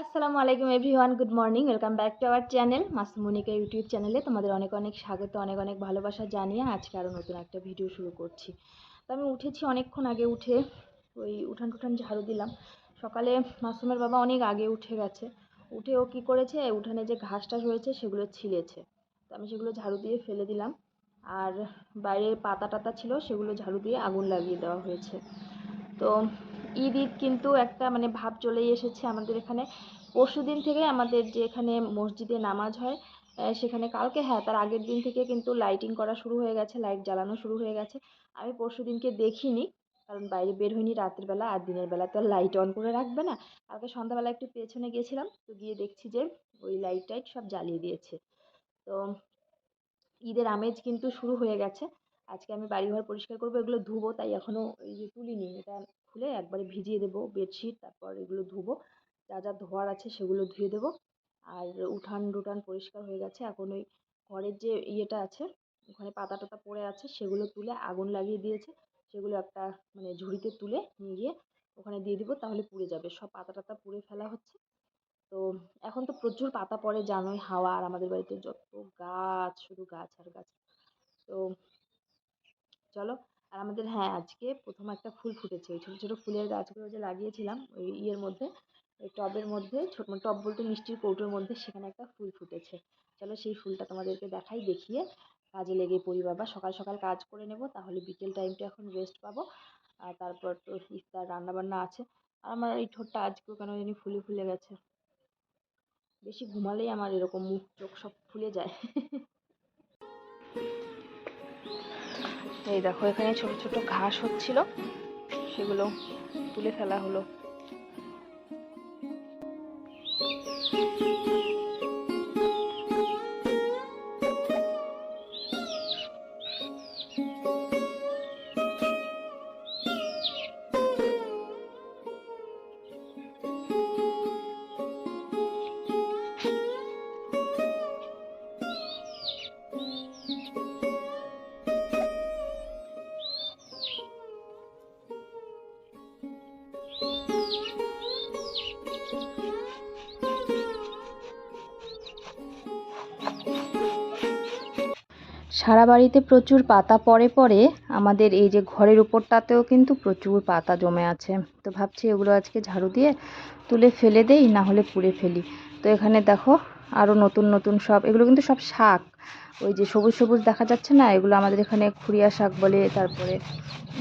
আসসালামু আলাইকুম everyone, good morning, welcome back to our channel মাসুমনিকা YouTube চ্যানেলে তোমাদের অনেক অনেক স্বাগত, অনেক অনেক ভালোবাসা জানিয়ে আজকে আরও নতুন একটা ভিডিও শুরু করছি। তো আমি উঠেছি অনেকক্ষণ আগে উঠে, ওই উঠান টুঠান ঝাড়ু দিলাম। সকালে মাসুমের বাবা অনেক আগে উঠে গেছে। উঠে ও কী করেছে? উঠানে যে ঘাস টাস হয়েছে সেগুলো ছিলেছে তো আমি সেগুলো ঝাড়ু দিয়ে ফেলে দিলাম। আর বাইরে পাতা টাতা ছিল, সেগুলো ঝাড়ু দিয়ে আগুন লাগিয়ে দেওয়া হয়েছে। তো ঈদ ঈদ কিন্তু একটা মানে ভাব চলেই এসেছে আমাদের এখানে। পরশু দিন থেকে আমাদের যে এখানে মসজিদে নামাজ হয় সেখানে কালকে হ্যাঁ তার আগের দিন থেকে কিন্তু লাইটিং করা শুরু হয়ে গেছে লাইট জ্বালানো শুরু হয়ে গেছে। আমি পরশু দিনকে দেখিনি, কারণ বাইরে বের হইনি, রাতের বেলা আর দিনের বেলা তো লাইট অন করে রাখবে না। কালকে সন্ধ্যাবেলা একটু পেছনে গিয়েছিলাম, তো গিয়ে দেখছি যে ওই লাইট টাইট সব জ্বালিয়ে দিয়েছে। তো ঈদের আমেজ কিন্তু শুরু হয়ে গেছে। আজকে আমি বাড়িঘর পরিষ্কার করব, এগুলো ধুবো, তাই এখনও এই যে তুলিনি, এটা খুলে একবারে ভিজিয়ে দেবো বেডশিট তারপর এগুলো ধুবো। যা যা ধোয়ার আছে সেগুলো ধুয়ে দেবো। আর উঠান টুঠান পরিষ্কার হয়ে গেছে। এখন ওই ঘরের যে ইয়েটা আছে, ওখানে পাতা টাতা পড়ে আছে, সেগুলো তুলে আগুন লাগিয়ে দিয়েছে। সেগুলো একটা মানে ঝুড়িতে তুলে নিয়ে গিয়ে ওখানে দিয়ে দিব, তাহলে পুড়ে যাবে। সব পাতা টাতা পুড়ে ফেলা হচ্ছে। তো এখন তো প্রচুর পাতা পড়ে, জানোই হাওয়া আর আমাদের বাড়িতে যত গাছ, শুধু গাছ আর গাছ। তো চলো আর আমাদের হ্যাঁ আজকে প্রথম একটা ফুল ফুটেছে। ওই ছোটো ছোটো ফুলের গাছগুলো যে লাগিয়েছিলাম, ওই ইয়ের মধ্যে, ওই টবের মধ্যে ছোট টব বলতে মিষ্টির কৌটোর মধ্যে সেখানে একটা ফুল ফুটেছে। চলো সেই ফুলটা তোমাদেরকে দেখাই, দেখিয়ে কাজে লেগে পড়ি বাবা। সকাল সকাল কাজ করে নেব, তাহলে বিকেল টাইমটা এখন রেস্ট পাবো। আর তারপর তো ইফতার, রান্নাবান্না আছে। আর আমার এই ঠোঁটটা আজকেও কেন জানি ফুলে ফুলে গেছে। বেশি ঘুমালেই আমার এরকম মুখ, চোখ সব ফুলে যায়। এই দেখো এখানে ছোট ছোট ঘাস হচ্ছিল। সেগুলো তুলে ফেলা হলো। সারা বাড়িতে প্রচুর পাতা পড়ে পরে আমাদের এই যে ঘরের উপরটাতেও কিন্তু প্রচুর পাতা জমে আছে। তো ভাবছি এগুলো আজকে ঝাড়ু দিয়ে তুলে ফেলে দেই, না হলে পুড়ে ফেলি। তো এখানে দেখো আরও নতুন নতুন সব, এগুলো কিন্তু সব শাক। ওই যে সবুজ সবুজ দেখা যাচ্ছে না? এগুলো আমাদের এখানে খুরিয়া শাক বলে, তারপরে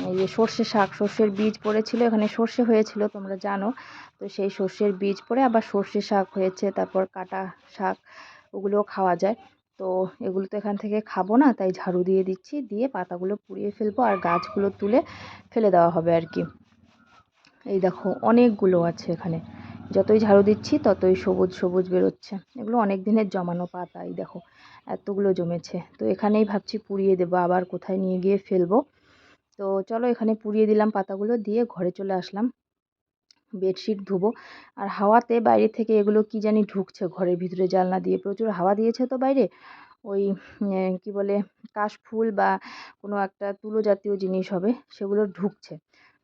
এই যে সর্ষে শাক, সর্ষের বীজ পড়েছিল, এখানে সর্ষে হয়েছিল, তোমরা জানো। তো সেই সর্ষের বীজ পড়ে আবার সর্ষে শাক হয়েছে, তারপর কাটা শাক, ওগুলোও খাওয়া যায়। তো এগুলো তো এখান থেকে খাব না, তাই ঝাড়ু দিয়ে দিচ্ছি। দিয়ে পাতাগুলো পুড়িয়ে ফেলব আর গাছগুলো তুলে ফেলে দেওয়া হবে আর কি। এই দেখো, অনেকগুলো আছে এখানে। যতই ঝাড়ু দিচ্ছি, ততই সবুজ সবুজ বেরোচ্ছে। এগুলো অনেক দিনের জমানো পাতা, এই দেখো, এতগুলো জমেছে। তো এখানেই ভাবছি পুড়িয়ে দেবো, আবার কোথায় নিয়ে গিয়ে ফেলব। তো চলো এখানে পুড়িয়ে দিলাম পাতাগুলো, দিয়ে ঘরে চলে আসলাম। বেডশিট ধুবো। আর হাওয়াতে বাইরে থেকে এগুলো কি জানি ঢুকছে ঘরের ভিতরে জানলা দিয়ে। প্রচুর হাওয়া দিয়েছে তো বাইরে। ওই কি বলে কাশফুল বা কোনো একটা তুলো জাতীয় জিনিস হবে, সেগুলো ঢুকছে।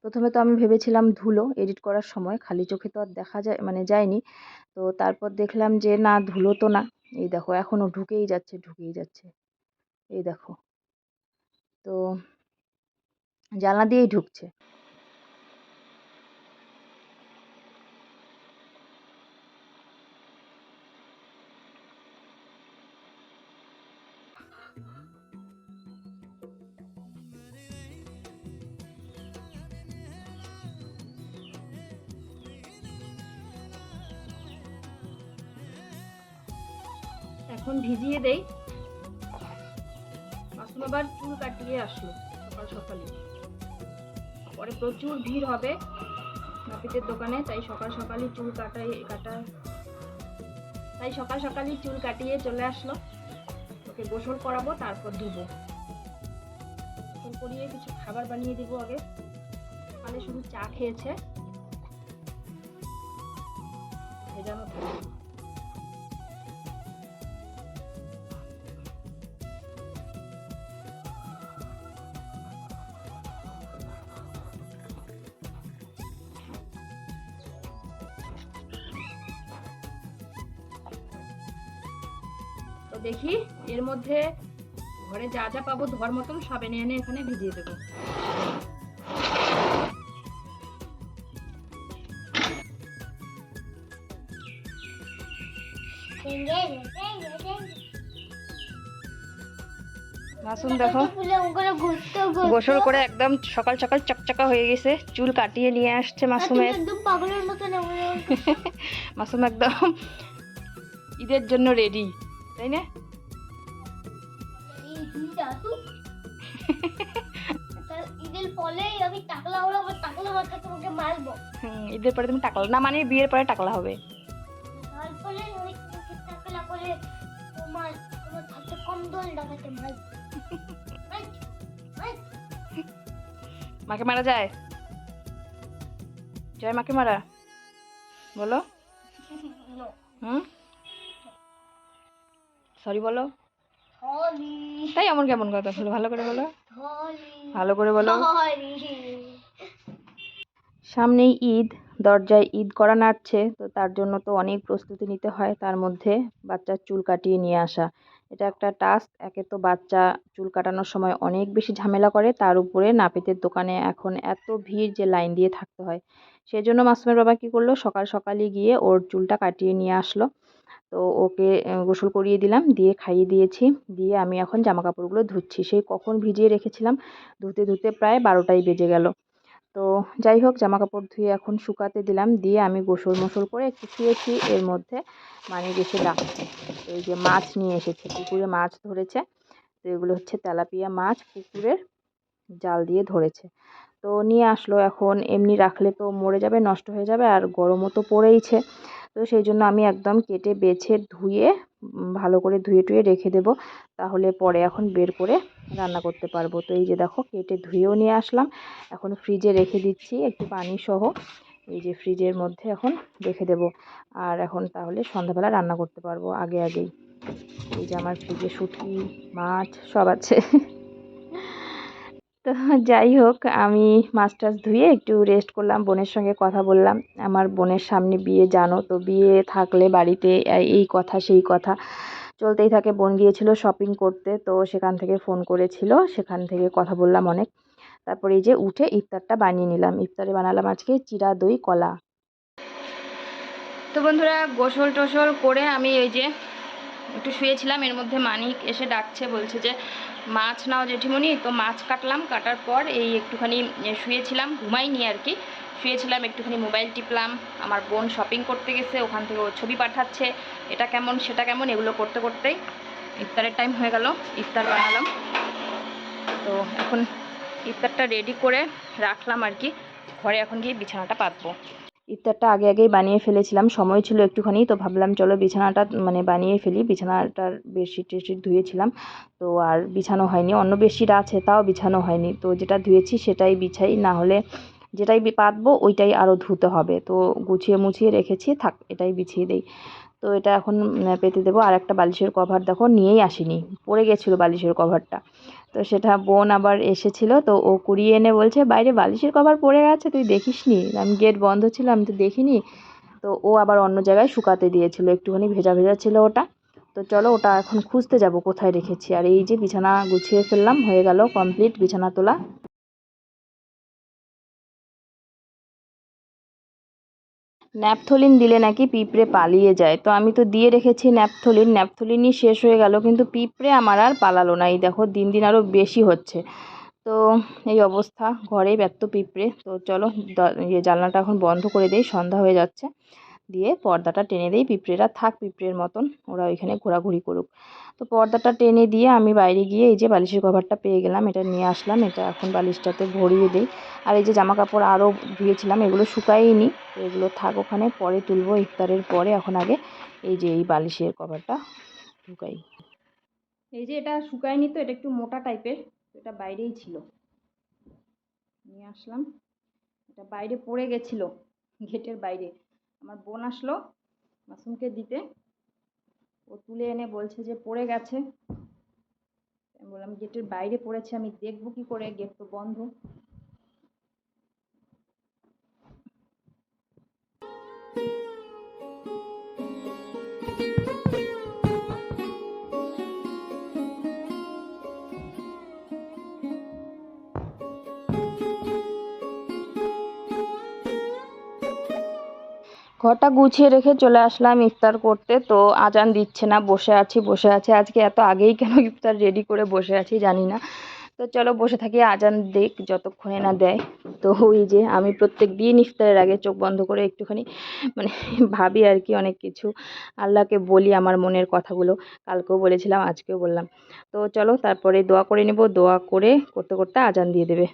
প্রথমে তো আমি ভেবেছিলাম ধুলো, এডিট করার সময়। খালি চোখে তো আর দেখা যায় মানে যায়নি। তো তারপর দেখলাম যে, না, ধুলো তো না। এই দেখো এখনও ঢুকেই যাচ্ছে ঢুকেই যাচ্ছে। এই দেখো। তো জানলা দিয়েই ঢুকছে। এখন ভিজিয়ে দেই। মাসুম আবার চুল কাটিয়ে আসলো সকাল সকালে। পরে প্রচুর ভিড় হবে নাপিতের দোকানে, তাই সকাল সকালই চুল কাটাই, কাটা। তাই সকাল সকালই চুল কাটিয়ে চলে আসলো। ওকে গোসল করাবো, তারপর ধুবো। গোসল করিয়ে কিছু খাবার বানিয়ে দিব আগে। সকালে শুধু চা খেয়েছে। ভেজানো দেখি এর মধ্যে ঘরে যা যা পাবো ধর মতন সব এনে এনে এখানে ভিজিয়ে দেবো। মাসুম দেখো। গোসল করে একদম সকাল সকাল চকচকা হয়ে গেছে। চুল কাটিয়ে নিয়ে আসছে মাসুমের একদম পাগলের মাসুম একদম ঈদের জন্য রেডি তাই না? ঈদের পরে তুমি টাকলা না মানে বিয়ের পরে টাকলা হবে। মাকে মারা যায়? জয় মাকে মারা। বলো। হুম? সরি বলো। তাই এমন কেমন কথা বলো ভালো করে বলো। ভালো করে বলো। সামনেই ঈদ দরজায় ঈদ করা নাড়ছে তো তার জন্য তো অনেক প্রস্তুতি নিতে হয়। তার মধ্যে বাচ্চার চুল কাটিয়ে নিয়ে আসা। এটা একটা টাস্ক একে তো বাচ্চা চুল কাটানোর সময় অনেক বেশি ঝামেলা করে। তার উপরে নাপিতের দোকানে এখন এত ভিড় যে লাইন দিয়ে থাকতে হয়। সেই জন্য মাসুমের বাবা কী করল? সকাল সকালই গিয়ে ওর চুলটা কাটিয়ে নিয়ে আসলো। তো ওকে গোসল করিয়ে দিলাম, দিয়ে খাইয়ে দিয়েছি। দিয়ে আমি এখন জামা কাপড়গুলো ধুচ্ছি। সেই কখন ভিজিয়ে রেখেছিলাম, ধুতে ধুতে প্রায় বারোটাই বেজে গেল। তো যাই হোক জামা কাপড় ধুয়ে এখন শুকাতে দিলাম। দিয়ে আমি গোসল মোসল করে একটু শুয়েছি। এর মধ্যে মানে ডাকছে এই যে মাছ নিয়ে এসেছে, পুকুরে মাছ ধরেছে। তো এগুলো হচ্ছে তেলাপিয়া মাছ, পুকুরের জাল দিয়ে ধরেছে। তো নিয়ে আসলো এখন, এমনি রাখলে তো মরে যাবে, নষ্ট হয়ে যাবে, আর গরমও তো পড়েইছে। তো সেই জন্য আমি একদম কেটে বেছে ধুয়ে ভালো করে ধুয়ে টুয়ে রেখে দেব। তাহলে পরে এখন বের করে রান্না করতে পারব। তো এই যে দেখো, কেটে ধুয়েও নিয়ে আসলাম। এখন ফ্রিজে রেখে দিচ্ছি একটু পানি সহ। এই যে ফ্রিজের মধ্যে এখন রেখে দেব। আর এখন তাহলে সন্ধ্যাবেলা রান্না করতে পারব, আগে আগেই। এই যে আমার ফ্রিজে শুটকি, মাছ সব আছে। তো যাই হোক, আমি মাছ টাছ ধুয়ে একটু রেস্ট করলাম, বোনের সঙ্গে কথা বললাম। আমার বোনের সামনে বিয়ে, জানো তো, বিয়ে থাকলে বাড়িতে এই- এই কথা, সেই কথা। চলতেই থাকে, বোন গিয়েছিল শপিং করতে, তো সেখান থেকে ফোন করেছিল, সেখান থেকে কথা বললাম অনেক। তারপরে এই যে উঠে ইফতারটা বানিয়ে নিলাম। ইফতারে বানালাম আজকে চিরা দই, কলা। তো বন্ধুরা, গোসল টোসল করে আমি ওই যে একটু শুয়েছিলাম, এর মধ্যে মানিক এসে ডাকছে, বলছে যে মাছ নাও জেঠিমণি। তো মাছ কাটলাম, কাটার পর এই একটুখানি শুয়েছিলাম, ঘুমাইনি আর কি শুয়েছিলাম, একটুখানি মোবাইল টিপলাম, আমার বোন শপিং করতে গেছে, ওখান থেকে ও ছবি পাঠাচ্ছে, এটা কেমন, সেটা কেমন, এগুলো করতে করতেই ইফতারের টাইম হয়ে গেল, ইফতার বানালাম। তো এখন ইফতারটা রেডি করে রাখলাম আর কি ঘরে এখন গিয়ে বিছানাটা পাতবো। ইফতারটা আগে আগেই বানিয়ে ফেলেছিলাম, সময় ছিল একটুখানি, তো ভাবলাম চলো বিছানাটা মানে বানিয়ে ফেলি, বিছানাটার বেডশিট টেডশিট ধুয়েছিলাম, তো আর বিছানো হয়নি, অন্য বেডশিট আছে তাও বিছানো হয়নি, তো যেটা ধুয়েছি সেটাই বিছাই, না হলে যেটাই পাতবো ওইটাই আরও ধুতে হবে, তো গুছিয়ে মুছিয়ে রেখেছি, থাক এটাই বিছিয়ে দেই। তো এটা এখন পেতে দেবো। আর একটা বালিশের কভার দেখো, নিয়েই আসিনি। পড়ে গেছিল বালিশের কভারটা তো সেটা বোন আবার এসেছিল, তো ও কুড়িয়ে এনে বলছে, বাইরে বালিশের কভার পড়ে গেছে তুই দেখিসনি? আমি গেট বন্ধ ছিল, আমি তো দেখিনি। তো ও আবার অন্য জায়গায় শুকাতে দিয়েছিল, একটুখানি ভেজা ভেজা ছিল ওটা। তো চলো ওটা এখন খুঁজতে যাব, কোথায় রেখেছি। আর এই যে বিছানা গুছিয়ে ফেললাম, হয়ে গেল কমপ্লিট বিছানা তোলা। ন্যাপথলিন দিলে নাকি পিঁপড়ে পালিয়ে যায়। তো আমি তো দিয়ে রেখেছি ন্যাপথলিন। ন্যাপথলিনই শেষ হয়ে গেল, কিন্তু পিঁপড়ে আমার আর পালালো না। এই দেখো, দিন দিন আরও বেশি হচ্ছে। তো এই অবস্থা ঘরে ব্যর্থ পিঁপড়ে। তো চলো ইয়ে জানলাটা এখন বন্ধ করে দেই, সন্ধ্যা হয়ে যাচ্ছে। দিয়ে পর্দাটা টেনে দেই। পিঁপড়েরা থাক পিঁপড়ের মতন, ওরা ওইখানে ঘোরাঘুরি করুক। তো পর্দাটা টেনে দিয়ে আমি বাইরে গিয়ে এই যে বালিশের কভারটা পেয়ে গেলাম, এটা নিয়ে আসলাম, এটা এখন বালিশটাতে ভরিয়ে দিই। আর এই যে জামা কাপড় আরও ধুয়েছিলাম, এগুলো শুকাইনি এগুলো থাক ওখানে, পরে তুলবো ইফতারের পরে, এখন আগে এই যে এই বালিশের কভারটা ঢুকাই। এই যে এটা শুকায়নি তো, এটা একটু মোটা টাইপের এটা বাইরেই ছিল। নিয়ে আসলাম। এটা বাইরে পড়ে গেছিল, গেটের বাইরে। আমার বোন আসলো মাসুমকে দিতে। ও তুলে এনে বলছে যে, পড়ে গেছে। আমি বললাম, গেটের বাইরে পড়েছে, আমি দেখব কি করে? গেট তো বন্ধ। ঘরটা গুছিয়ে রেখে চলে আসলাম ইফতার করতে। তো আজান দিচ্ছে না, বসে আছি বসে আছি। আজকে এত আগেই কেন ইফতার রেডি করে বসে আছি জানি না। তো চলো বসে থাকি, আজান দেখ যতক্ষণে না দেয়। তো ওই যে আমি প্রত্যেক দিন ইফতারের আগে চোখ বন্ধ করে একটুখানি মানে ভাবি আর কি অনেক কিছু। আল্লাহকে বলি আমার মনের কথাগুলো। কালকেও বলেছিলাম, আজকেও বললাম। তো চলো তারপরে দোয়া করে নেব। দোয়া করে, করতে করতে আজান দিয়ে দেবে।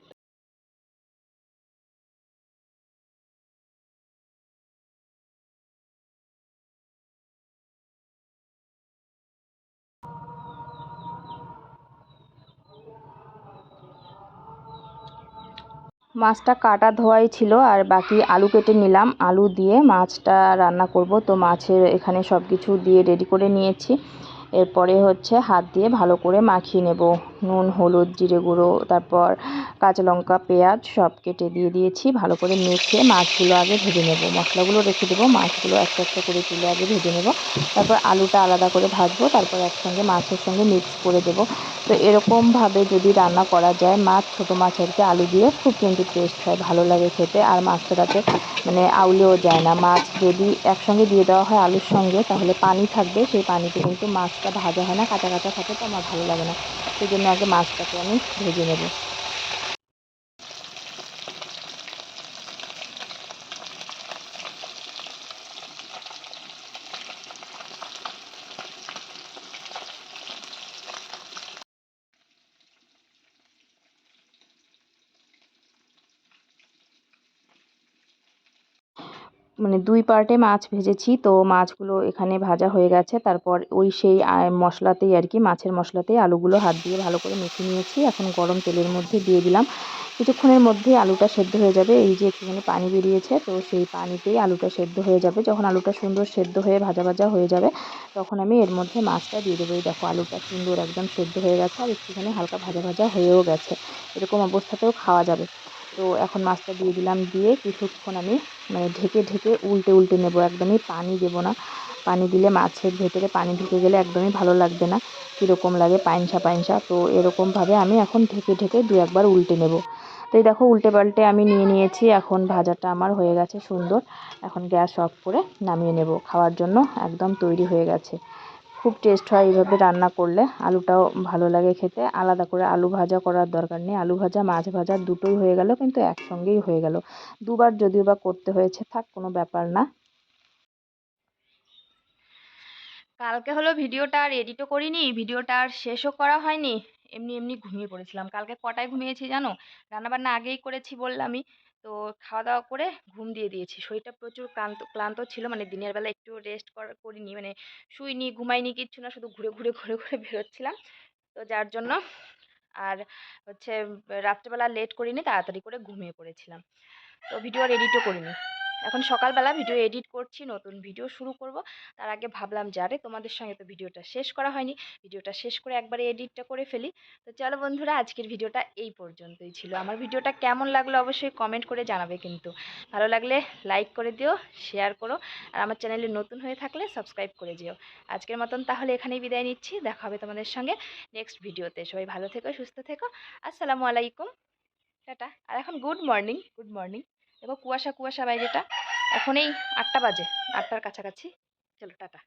মাছটা কাটা ধোয়াই ছিল আর বাকি আলু কেটে নিলাম। আলু দিয়ে মাছটা রান্না করব। তো মাছের এখানে সব কিছু দিয়ে রেডি করে নিয়েছি। এরপরে হচ্ছে হাত দিয়ে ভালো করে মাখিয়ে নেব। নুন, হলুদ, জিরে গুঁড়ো, তারপর কাঁচা লঙ্কা, পেঁয়াজ সব কেটে দিয়ে দিয়েছি। ভালো করে মেখে মাছগুলো আগে ভেজে নেব। মশলাগুলো রেখে দেবো। মাছগুলো একটা একটা করে তুলে আগে ভেজে নেব। তারপর আলুটা আলাদা করে ভাজবো। তারপর একসঙ্গে মাছের সঙ্গে মিক্স করে দেবো। তো এরকমভাবে যদি রান্না করা যায়, মাছ, ছোটো মাছ আর কি আলু দিয়ে খুব কিন্তু টেস্ট হয়, ভালো লাগে খেতে। আর মাছটাতে মানে আউলেও যায় না। মাছ যদি একসঙ্গে দিয়ে দেওয়া হয় আলুর সঙ্গে, তাহলে পানি থাকবে। সেই পানিতে কিন্তু মাছটা ভাজা হয় না। কাঁচা কাঁচা থাকে, তো আমার ভালো লাগে না। সেই জন্য আগে মাছটাকে আমি ভেজে নেব। মানে দুই পার্টে মাছ ভেজেছি, তো মাছগুলো এখানে ভাজা হয়ে গেছে। তারপর ওই সেই মশলাতেই আর কি, মাছের মশলাতেই আলুগুলো হাত দিয়ে ভালো করে মেখে নিয়েছি। এখন গরম তেলের মধ্যে দিয়ে দিলাম। কিছুক্ষণের মধ্যেই আলুটা সেদ্ধ হয়ে যাবে। এই যে একটুখানি পানি বেরিয়েছে, তো সেই পানিতেই আলুটা সেদ্ধ হয়ে যাবে। যখন আলুটা সুন্দর সেদ্ধ হয়ে ভাজা ভাজা হয়ে যাবে, তখন আমি এর মধ্যে মাছটা দিয়ে দেবো। এই দেখো, আলুটা সুন্দর একদম সেদ্ধ হয়ে গেছে আর একটুখানি হালকা ভাজা ভাজা হয়েও গেছে। এরকম অবস্থাতেও খাওয়া যাবে। তো এখন মাছটা দিয়ে দিলাম, দিয়ে কিছুক্ষণ আমি মানে ঢেকে ঢেকে উল্টে উল্টে নেব, একদমই পানি দেবো না। পানি দিলে মাছের ভেতরে পানি ঢুকে গেলে একদমই ভালো লাগবে না, কীরকম লাগে পাইনসা পাইনসা। তো এরকমভাবে আমি এখন ঢেকে ঢেকে দু একবার উল্টে নেব। তো এই দেখো উল্টে পাল্টে আমি নিয়ে নিয়েছি, এখন ভাজাটা আমার হয়ে গেছে সুন্দর। এখন গ্যাস অফ করে নামিয়ে নেব, খাওয়ার জন্য একদম তৈরি হয়ে গেছে। খুব টেস্ট হয় এইভাবে রান্না করলে। আলুটাও ভালো লাগে খেতে। আলাদা করে আলু ভাজা করার দরকার নেই। আলু ভাজা, মাছ ভাজা দুটোই হয়ে গেল কিন্তু একসঙ্গেই হয়ে গেল। দুবার যদিও বা করতে হয়েছে, থাক কোনো ব্যাপার না। কালকে হলো ভিডিওটা আর এডিটও করিনি, ভিডিওটা আর শেষও করা হয়নি। এমনি এমনি ঘুমিয়ে পড়েছিলাম। কালকে কটায় ঘুমিয়েছি জানো? রান্নাবান্না আগেই করেছি বললামই। তো খাওয়া দাওয়া করে ঘুম দিয়ে দিয়েছি। শরীরটা প্রচুর ক্লান্ত ক্লান্ত ছিল। মানে দিনের বেলা একটু রেস্ট করিনি। মানে শুইনি, ঘুমাইনি, কিচ্ছু না। শুধু ঘুরে ঘুরে ঘুরে ঘুরে বেরোচ্ছিলাম। তো যার জন্য আর হচ্ছে, রাত্রেবেলা লেট করিনি, তাড়াতাড়ি করে ঘুমিয়ে পড়েছিলাম। তো ভিডিও আর এডিটও করিনি। এখন সকালবেলা ভিডিও এডিট করছি, নতুন ভিডিও শুরু করব। তার আগে ভাবলাম যারে তোমাদের সঙ্গে তো ভিডিওটা শেষ করা হয়নি। ভিডিওটা শেষ করে একবারে এডিটটা করে ফেলি। তো চলো বন্ধুরা, আজকের ভিডিওটা এই পর্যন্তই ছিল। আমার ভিডিওটা কেমন লাগল অবশ্যই কমেন্ট করে জানাবে কিন্তু। ভালো লাগলে লাইক করে দিও শেয়ার করো। আর আমার চ্যানেলে নতুন হয়ে থাকলে সাবস্ক্রাইব করে যেও। আজকের মতন তাহলে এখানেই বিদায় নিচ্ছি। দেখা হবে তোমাদের সঙ্গে নেক্সট ভিডিওতে সবাই ভালো থেকো, সুস্থ থেকো। আসসালামু আলাইকুম। টাটা। আর এখন গুড মর্নিং গুড মর্নিং দেখো কুয়াশা কুয়াশা বাইরেটা। এখন এই আটটা বাজে আটটার কাছাকাছি। চলো টাটা।